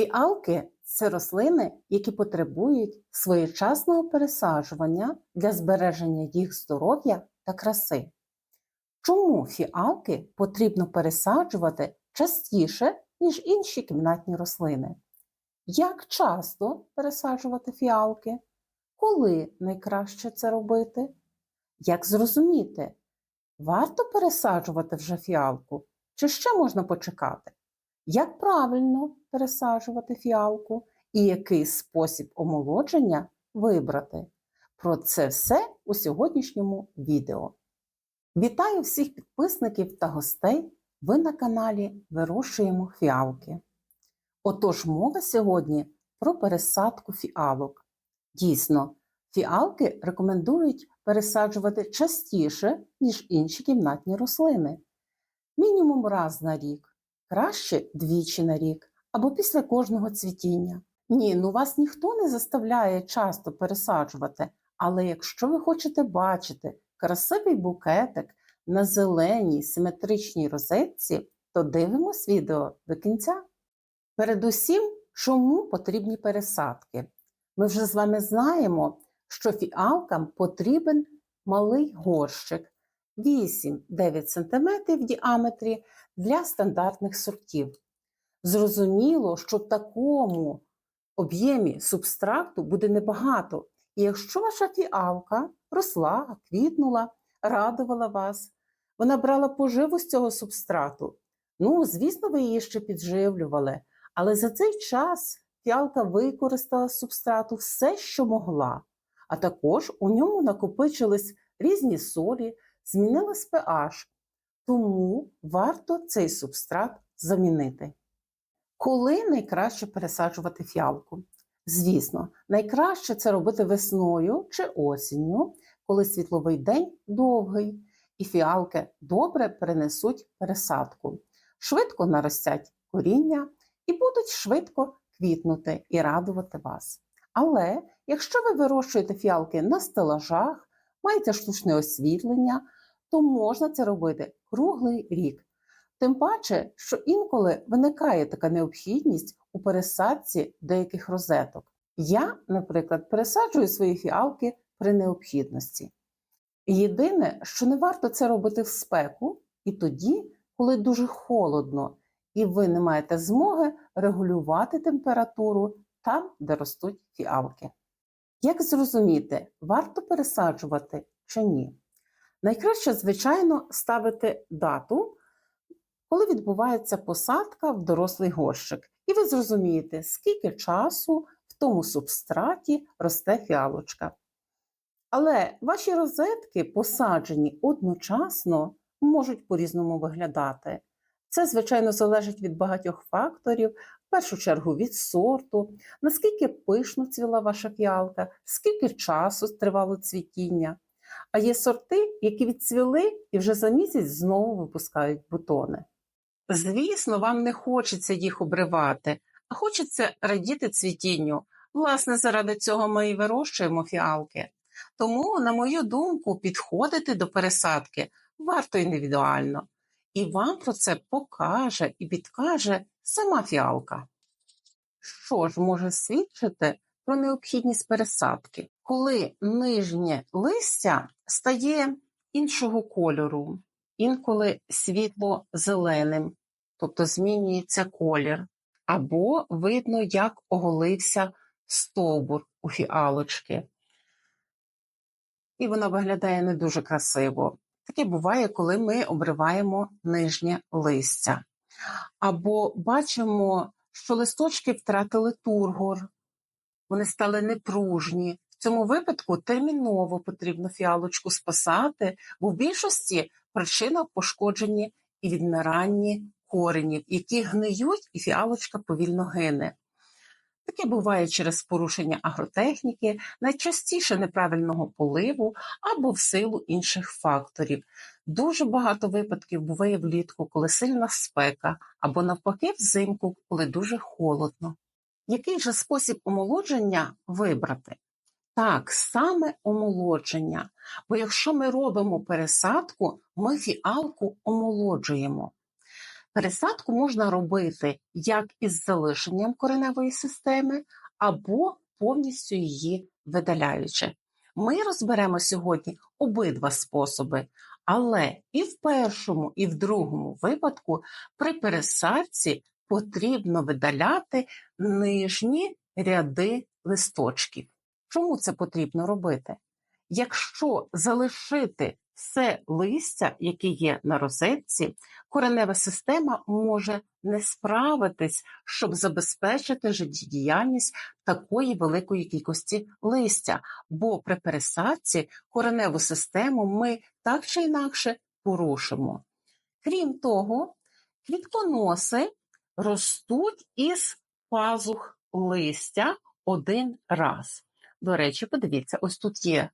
Фіалки це рослини, які потребують своєчасного пересаджування для збереження їх здоров'я та краси. Чому фіалки потрібно пересаджувати частіше, ніж інші кімнатні рослини? Як часто пересаджувати фіалки? Коли найкраще це робити? Як зрозуміти, варто пересаджувати вже фіалку, чи ще можна почекати? Як правильно пересаджувати фіалку і який спосіб омолодження вибрати? Про це все у сьогоднішньому відео. Вітаю всіх підписників та гостей! Ви на каналі Вирощуємо фіалки. Отож, мова сьогодні про пересадку фіалок. Дійсно, фіалки рекомендують пересаджувати частіше, ніж інші кімнатні рослини. Мінімум раз на рік, краще двічі на рік або після кожного цвітіння. Ні, ну вас ніхто не заставляє часто пересаджувати, але якщо ви хочете бачити красивий букетик на зеленій симетричній розетці, то дивимось відео до кінця. Передусім, чому потрібні пересадки? Ми вже з вами знаємо, що фіалкам потрібен малий горщик 8-9 см в діаметрі для стандартних сортів. Зрозуміло, що в такому об'ємі субстракту буде небагато. І якщо ваша фіалка росла, квітнула, радувала вас, вона брала поживу з цього субстрату. Ну, звісно, ви її ще підживлювали, але за цей час фіалка використала субстрату все, що могла. А також у ньому накопичились різні солі, змінилась pH, тому варто цей субстрат замінити. Коли найкраще пересаджувати фіалку? Звісно, найкраще це робити весною чи осінню, коли світловий день довгий, і фіалки добре перенесуть пересадку, швидко наростять коріння і будуть швидко квітнути і радувати вас. Але якщо ви вирощуєте фіалки на стелажах, маєте штучне освітлення, то можна це робити круглий рік. Тим паче, що інколи виникає така необхідність у пересадці деяких розеток. Я, наприклад, пересаджую свої фіалки при необхідності. Єдине, що не варто це робити в спеку і тоді, коли дуже холодно, і ви не маєте змоги регулювати температуру там, де ростуть фіалки. Як зрозуміти, варто пересаджувати чи ні? Найкраще, звичайно, ставити дату, коли відбувається посадка в дорослий горщик, і ви зрозумієте, скільки часу в тому субстраті росте фіалочка. Але ваші розетки, посаджені одночасно, можуть по-різному виглядати. Це, звичайно, залежить від багатьох факторів, в першу чергу від сорту, наскільки пишно цвіла ваша фіалка, скільки часу тривало цвітіння. А є сорти, які відцвіли і вже за місяць знову випускають бутони. Звісно, вам не хочеться їх обривати, а хочеться радіти цвітінню. Власне, заради цього ми і вирощуємо фіалки. Тому, на мою думку, підходити до пересадки варто індивідуально. І вам про це покаже і підкаже сама фіалка. Що ж може свідчити про необхідність пересадки? Коли нижнє листя стає іншого кольору, інколи світло-зеленим, тобто змінюється колір, або видно, як оголився стовбур у фіалочки. І вона виглядає не дуже красиво. Таке буває, коли ми обриваємо нижнє листя. Або бачимо, що листочки втратили тургор, вони стали непружні. В цьому випадку терміново потрібно фіалочку спасати, бо в більшості причина пошкоджені і відмиранні коренів, які гниють, і фіалочка повільно гине. Таке буває через порушення агротехніки, найчастіше неправильного поливу або в силу інших факторів. Дуже багато випадків буває влітку, коли сильна спека, або навпаки, взимку, коли дуже холодно. Який же спосіб омолодження вибрати? Так, саме омолодження. Бо якщо ми робимо пересадку, ми фіалку омолоджуємо. Пересадку можна робити як із залишенням кореневої системи, або повністю її видаляючи. Ми розберемо сьогодні обидва способи, але і в першому, і в другому випадку при пересадці потрібно видаляти нижні ряди листочків. Чому це потрібно робити? Якщо залишити все листя, яке є на розетці, коренева система може не справитись, щоб забезпечити життєдіяльність такої великої кількості листя, бо при пересадці кореневу систему ми так чи інакше порушимо. Крім того, квітконоси ростуть із пазух листя один раз. До речі, подивіться, ось тут є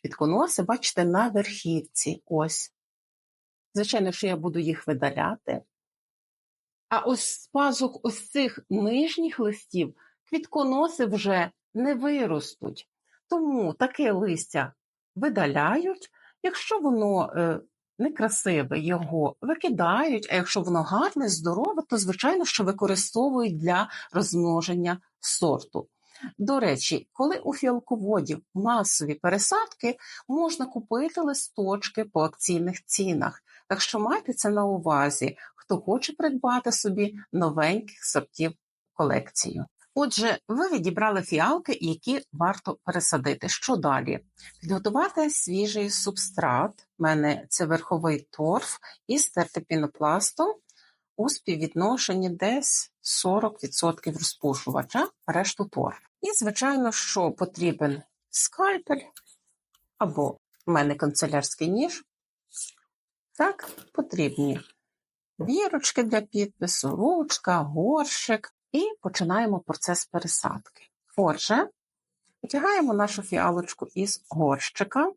квітконоси, бачите, на верхівці. Ось. Звичайно, що я буду їх видаляти. А ось з пазух ось цих нижніх листів квітконоси вже не виростуть. Тому таке листя видаляють, якщо воно е, некрасиве, його викидають, а якщо воно гарне, здорове, то, звичайно, що використовують для розмноження сорту. До речі, коли у фіалководів масові пересадки, можна купити листочки по акційних цінах. Так що майте це на увазі, хто хоче придбати собі новеньких сортів колекцію. Отже, ви відібрали фіалки, які варто пересадити. Що далі? Підготувати свіжий субстрат. У мене це верховий торф із тертипінопластом у співвідношенні десь 40% розпушувача, решту торф. І, звичайно, що потрібен скальпель або в мене канцелярський ніж. Так, потрібні вірочки для підпису, ручка, горщик. І починаємо процес пересадки. Отже, витягаємо нашу фіалочку із горщика.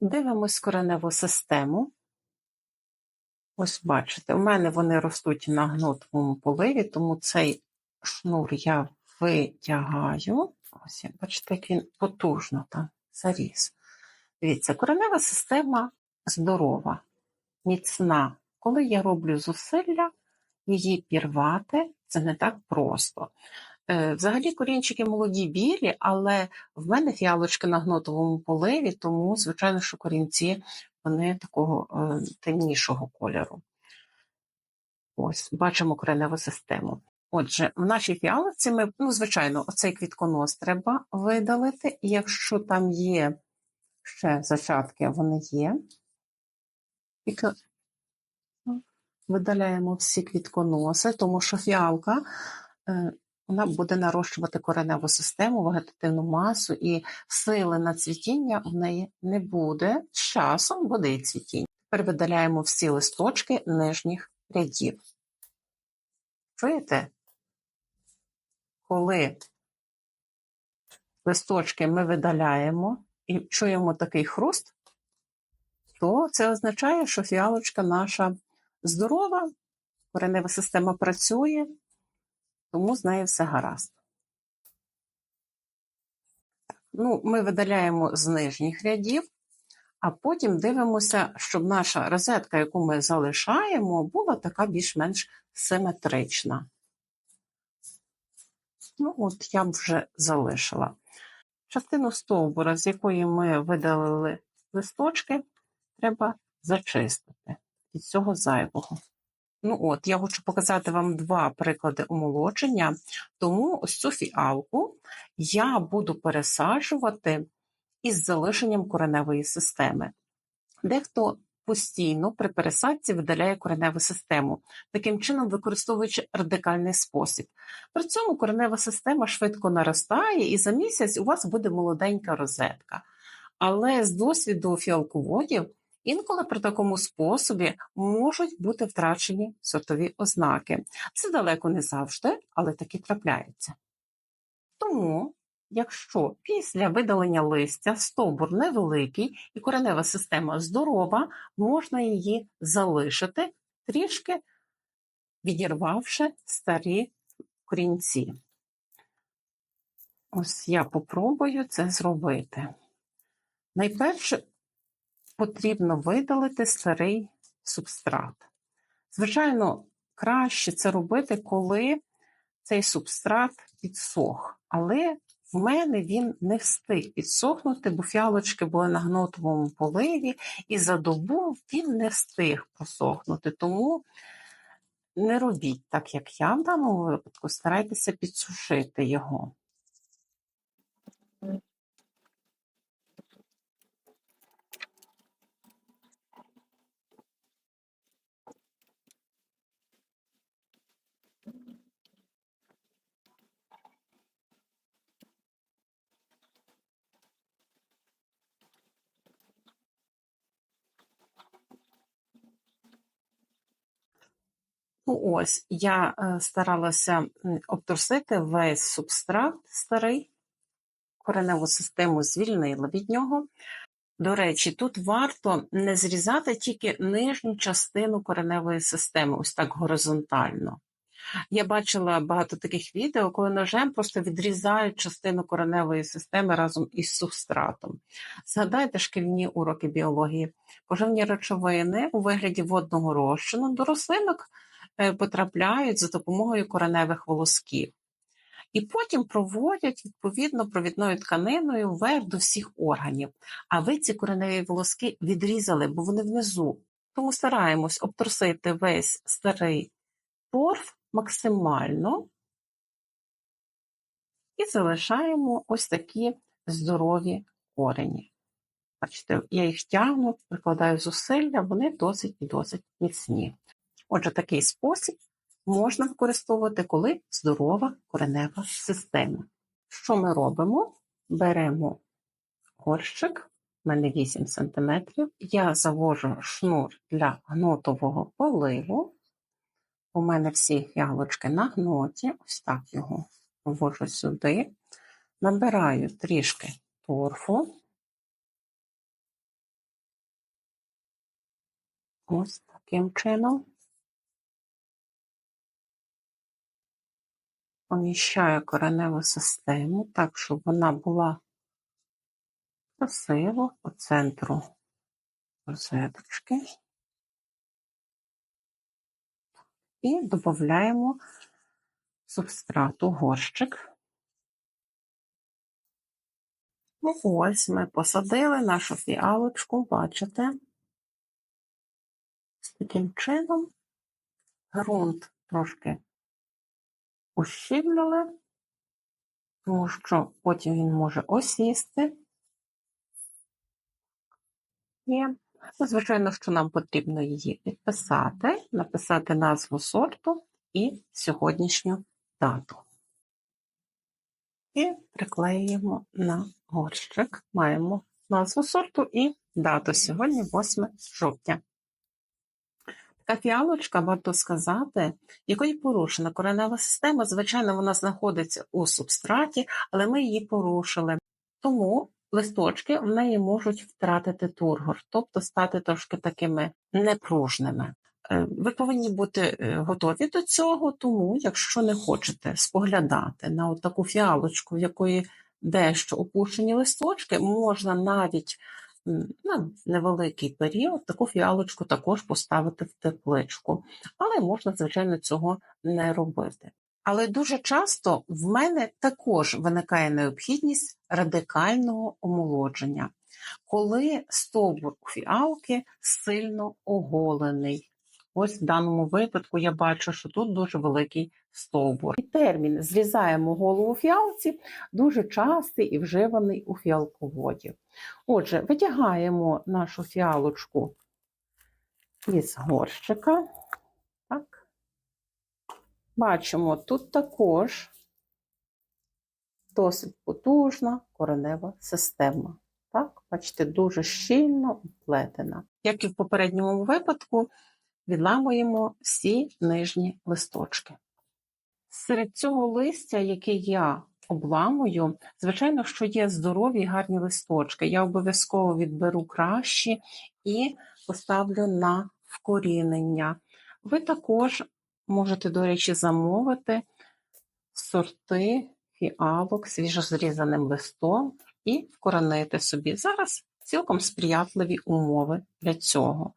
Дивимось кореневу систему. Ось бачите, у мене вони ростуть на гнутому поливі, тому цей шнур я витягаю. Ось, бачите, як він потужно там заріс. Дивіться, коренева система здорова, міцна. Коли я роблю зусилля, її пірвати це не так просто. Е, взагалі корінчики молоді білі, але в мене фіалочки на гнотовому поливі, тому, звичайно, що корінці вони такого е, темнішого кольору. Ось, бачимо кореневу систему. Отже, в нашій фіалочці ми, ну, звичайно, оцей квітконос треба видалити, і якщо там є ще зачатки, вони є. Видаляємо всі квітконоси, тому що фіалка е, вона буде нарощувати кореневу систему, вегетативну масу, і сили на цвітіння в неї не буде. З часом буде і цвітіння. Тепер видаляємо всі листочки нижніх рядів. Чуєте? Коли листочки ми видаляємо і чуємо такий хруст, то це означає, що фіалочка наша здорова, коренева система працює, тому з нею все гаразд. Ну, Ми видаляємо з нижніх рядів, а потім дивимося, щоб наша розетка, яку ми залишаємо, була така більш-менш симетрична. Ну, от я б вже залишила. Частину стовбура, з якої ми видалили листочки, треба зачистити від цього зайвого. Ну от, Я хочу показати вам два приклади омолодження, тому ось цю фіалку я буду пересаджувати із залишенням кореневої системи. Дехто постійно при пересадці видаляє кореневу систему, таким чином використовуючи радикальний спосіб. При цьому коренева система швидко наростає, і за місяць у вас буде молоденька розетка. Але з досвіду фіалководів Інколи при такому способі можуть бути втрачені сортові ознаки. Це далеко не завжди, але таки трапляється. Тому, якщо після видалення листя стовбур невеликий і коренева система здорова, можна її залишити, трішки відірвавши старі корінці. Ось я попробую це зробити. Найперше потрібно видалити старий субстрат. Звичайно, краще це робити, коли цей субстрат підсох. Але в мене він не встиг підсохнути, бо фіалочки були на гнотовому поливі, і за добу він не встиг просохнути. Тому не робіть так, як я в даному випадку, старайтеся підсушити його. Ну ось, я е, старалася обтрусити весь субстрат старий, кореневу систему звільнила від нього. До речі, тут варто не зрізати тільки нижню частину кореневої системи, ось так горизонтально. Я бачила багато таких відео, коли ножем просто відрізають частину кореневої системи разом із субстратом. Згадайте шкільні уроки біології. Поживні речовини у вигляді водного розчину до рослинок потрапляють за допомогою кореневих волосків. І потім проводять відповідно провідною тканиною вверх до всіх органів. А ви ці кореневі волоски відрізали, бо вони внизу. Тому стараємось обтрусити весь старий торф максимально і залишаємо ось такі здорові корені. Бачите, я їх тягну, прикладаю зусилля, вони досить і досить міцні. Отже, такий спосіб можна використовувати, коли здорова коренева система. Що ми робимо? Беремо горщик, в мене 8 см, я завожу шнур для гнотового поливу. У мене всі яблучки на гноті, ось так його ввожу сюди, набираю трішки торфу. Ось таким чином. Поміщаю кореневу систему так, щоб вона була красиво по центру розеточки. І додаємо субстрату горщик. Ну, ось ми посадили нашу фіалочку, бачите? З таким чином ґрунт трошки ущільнили, тому що потім він може осісти. Є. Ну, звичайно, що нам потрібно її підписати, написати назву сорту і сьогоднішню дату. І приклеїмо на горщик. Маємо назву сорту і дату. Сьогодні 8 жовтня. Така фіалочка, варто сказати, якої порушена коренева система, звичайно, вона знаходиться у субстраті, але ми її порушили. Тому листочки в неї можуть втратити тургор, тобто стати трошки такими непружними. Е, Ви повинні бути е, готові до цього, тому, якщо не хочете споглядати на таку фіалочку, в якої дещо опущені листочки, можна навіть на невеликий період таку фіалочку також поставити в тепличку, але можна, звичайно, цього не робити. Але дуже часто в мене також виникає необхідність радикального омолодження, коли стовбур фіалки сильно оголений. Ось в даному випадку я бачу, що тут дуже великий стовбур. І термін зрізаємо голову фіалці дуже частий і вживаний у фіалководів. Отже, витягаємо нашу фіалочку із горщика. Так. Бачимо, тут також досить потужна коренева система. Так, Бачите, дуже щільно вплетена. Як і в попередньому випадку, відламуємо всі нижні листочки. Серед цього листя, яке я обламую, звичайно, що є здорові і гарні листочки. Я обов'язково відберу кращі і поставлю на вкорінення. Ви також можете, до речі, замовити сорти фіалок свіжозрізаним листом і вкоронити собі. Зараз цілком сприятливі умови для цього.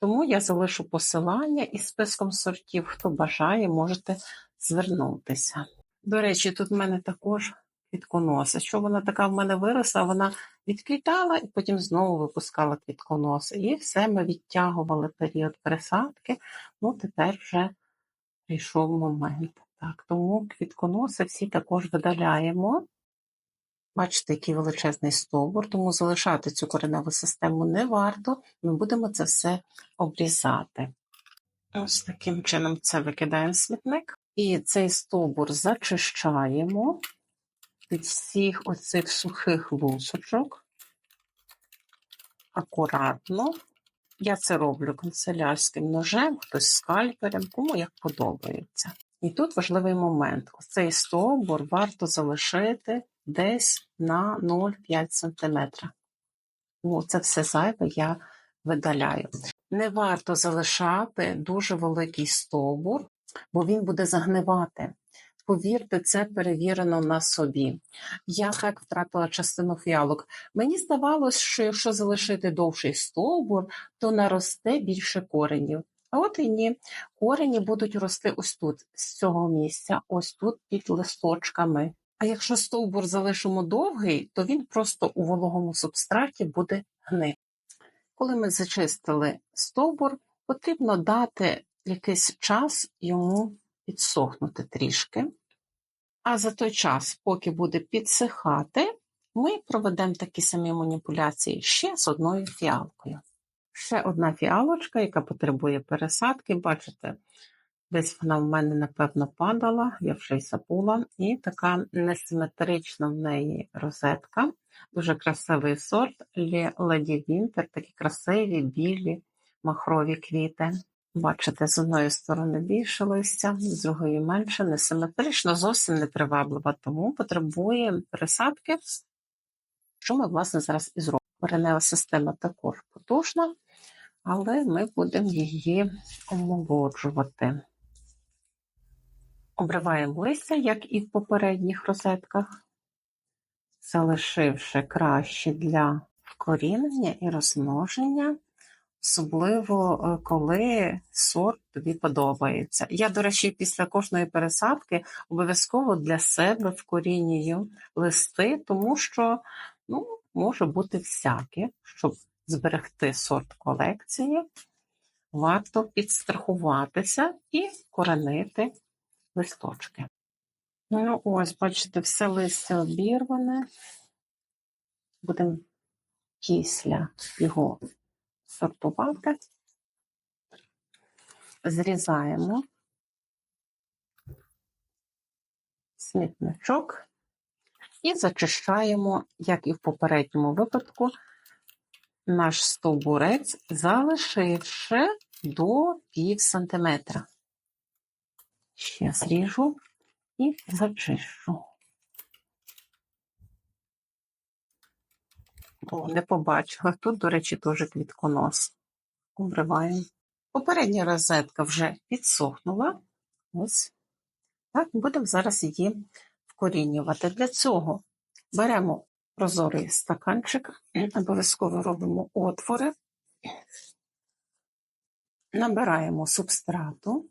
Тому я залишу посилання із списком сортів. Хто бажає, можете звернутися. До речі, тут в мене також квітконоси. Що вона така в мене виросла, вона відквітала і потім знову випускала квітконоси. І все ми відтягували період пересадки. Ну, тепер вже прийшов момент. Так, тому квітконоси всі також видаляємо. Бачите, який величезний стовбур, тому залишати цю кореневу систему не варто. Ми будемо це все обрізати. Ось таким чином це викидаємо в смітник. І цей стовбур зачищаємо від всіх оцих сухих лусочок. Акуратно. Я це роблю канцелярським ножем, хтось скальпелем, кому як подобається. І тут важливий момент: цей стовбур варто залишити десь на 0,5 см. Ну, це все зайве я видаляю. Не варто залишати дуже великий стовбур, бо він буде загнивати. Повірте, це перевірено на собі. Я так втратила частину фіалок. Мені здавалось, що якщо залишити довший стовбур, то наросте більше коренів. А от і ні. Корені будуть рости ось тут, з цього місця, ось тут під листочками. А якщо стовбур залишимо довгий, то він просто у вологому субстраті буде гнити. Коли ми зачистили стовбур, потрібно дати якийсь час йому підсохнути трішки. А за той час, поки буде підсихати, ми проведемо такі самі маніпуляції ще з одною фіалкою. Ще одна фіалочка, яка потребує пересадки. Бачите, десь вона в мене, напевно, падала, я вже й забула. І така несиметрична в неї розетка. Дуже красивий сорт Lady Winter, такі красиві, білі, махрові квіти. Бачите, з одної сторони більше листя, з другої менше, несиметрично, зовсім не приваблива, тому потребує пересадки, що ми, власне, зараз і зробимо. Коренева система також потужна, але ми будемо її омолоджувати. Обриваємо листя, як і в попередніх розетках, залишивши краще для вкорінення і розмноження. Особливо, е, коли сорт тобі подобається. Я, до речі, після кожної пересадки обов'язково для себе вкорінюю листи, тому що ну, може бути всяке, щоб зберегти сорт колекції, варто підстрахуватися і коренити листочки. Ну, ось, бачите, все листя обірване. Будемо після його сортувати, зрізаємо смітничок і зачищаємо, як і в попередньому випадку, наш стовбурець, залишивши до пів сантиметра. Ще зріжу і зачищу. О, не побачила. Тут, до речі, теж квітконос. Обриваємо. Попередня розетка вже підсохнула. Ось. Так, будемо зараз її вкорінювати. Для цього беремо прозорий стаканчик, обов'язково робимо отвори, набираємо субстрату,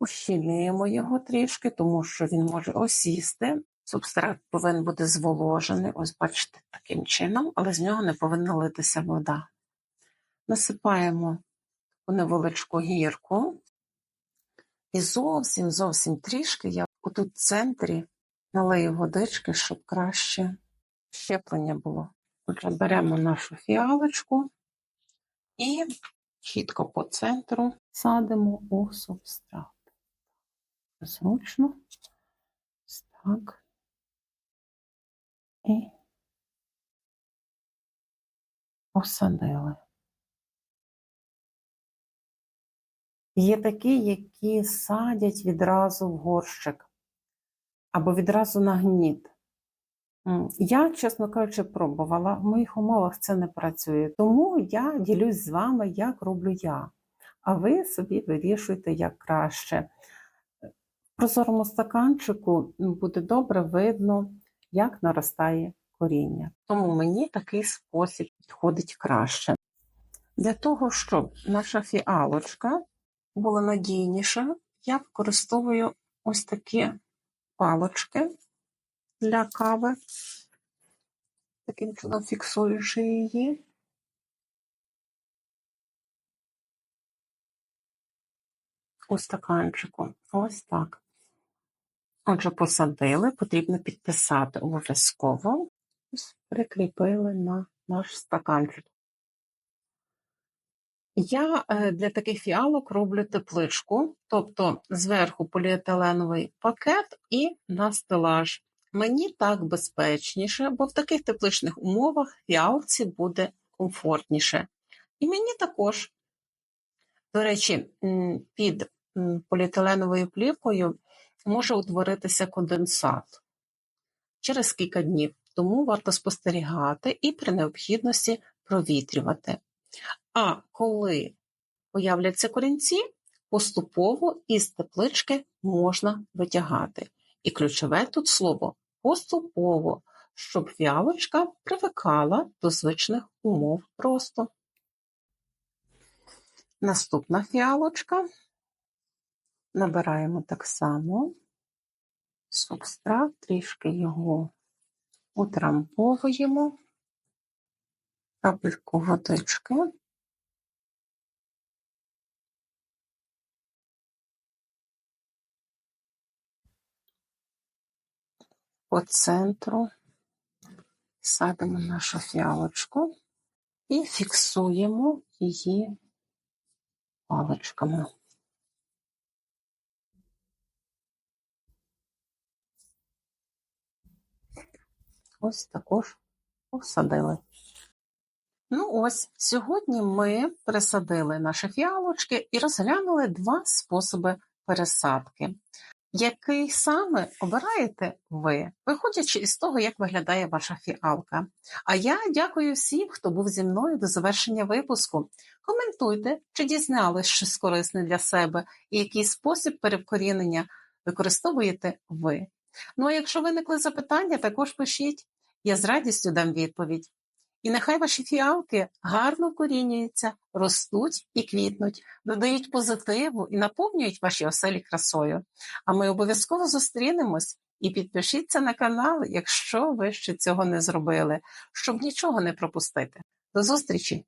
ущільнюємо його трішки, тому що він може осісти. Субстрат повинен бути зволожений, ось бачите, таким чином, але з нього не повинна литися вода. Насипаємо у невеличку гірку. І зовсім зовсім трішки я отут в центрі налию водички, щоб краще щеплення було. Отже, беремо нашу фіалочку і чітко по центру садимо у субстрат. Зручно. Так. І посадили. Є такі, які садять відразу в горщик або відразу на гніт. Я, чесно кажучи, пробувала. В моїх умовах це не працює. Тому я ділюсь з вами, як роблю я. А ви собі вирішуйте, як краще. Прозорому стаканчику буде добре видно, як наростає коріння. Тому мені такий спосіб підходить краще. Для того, щоб наша фіалочка була надійніша, я використовую ось такі палочки для кави. Таким чином фіксуючи її. У стаканчику. Ось так. Отже, посадили, потрібно підписати обов'язково. Прикріпили на наш стаканчик. Я е, для таких фіалок роблю тепличку, тобто зверху поліетиленовий пакет і на стелаж. Мені так безпечніше, бо в таких тепличних умовах фіалці буде комфортніше. І мені також, до речі, під поліетиленовою плівкою може утворитися конденсат через кілька днів, тому варто спостерігати і при необхідності провітрювати. А коли появляться корінці, поступово із теплички можна витягати. І ключове тут слово поступово, щоб фіалочка привикала до звичних умов росту. Наступна фіалочка. Набираємо так само субстрат, трішки його утрамбовуємо, капельку водички. По центру садимо нашу фіалочку і фіксуємо її паличками. Ось також посадили. Ну ось, сьогодні ми пересадили наші фіалочки і розглянули два способи пересадки. Який саме обираєте ви, виходячи із того, як виглядає ваша фіалка. А я дякую всім, хто був зі мною до завершення випуску. Коментуйте, чи дізнались щось корисне для себе і який спосіб перевкорінення використовуєте ви. Ну а якщо виникли запитання, також пишіть. Я з радістю дам відповідь. І нехай ваші фіалки гарно вкорінюються, ростуть і квітнуть, додають позитиву і наповнюють ваші оселі красою. А ми обов'язково зустрінемось і підпишіться на канал, якщо ви ще цього не зробили, щоб нічого не пропустити. До зустрічі!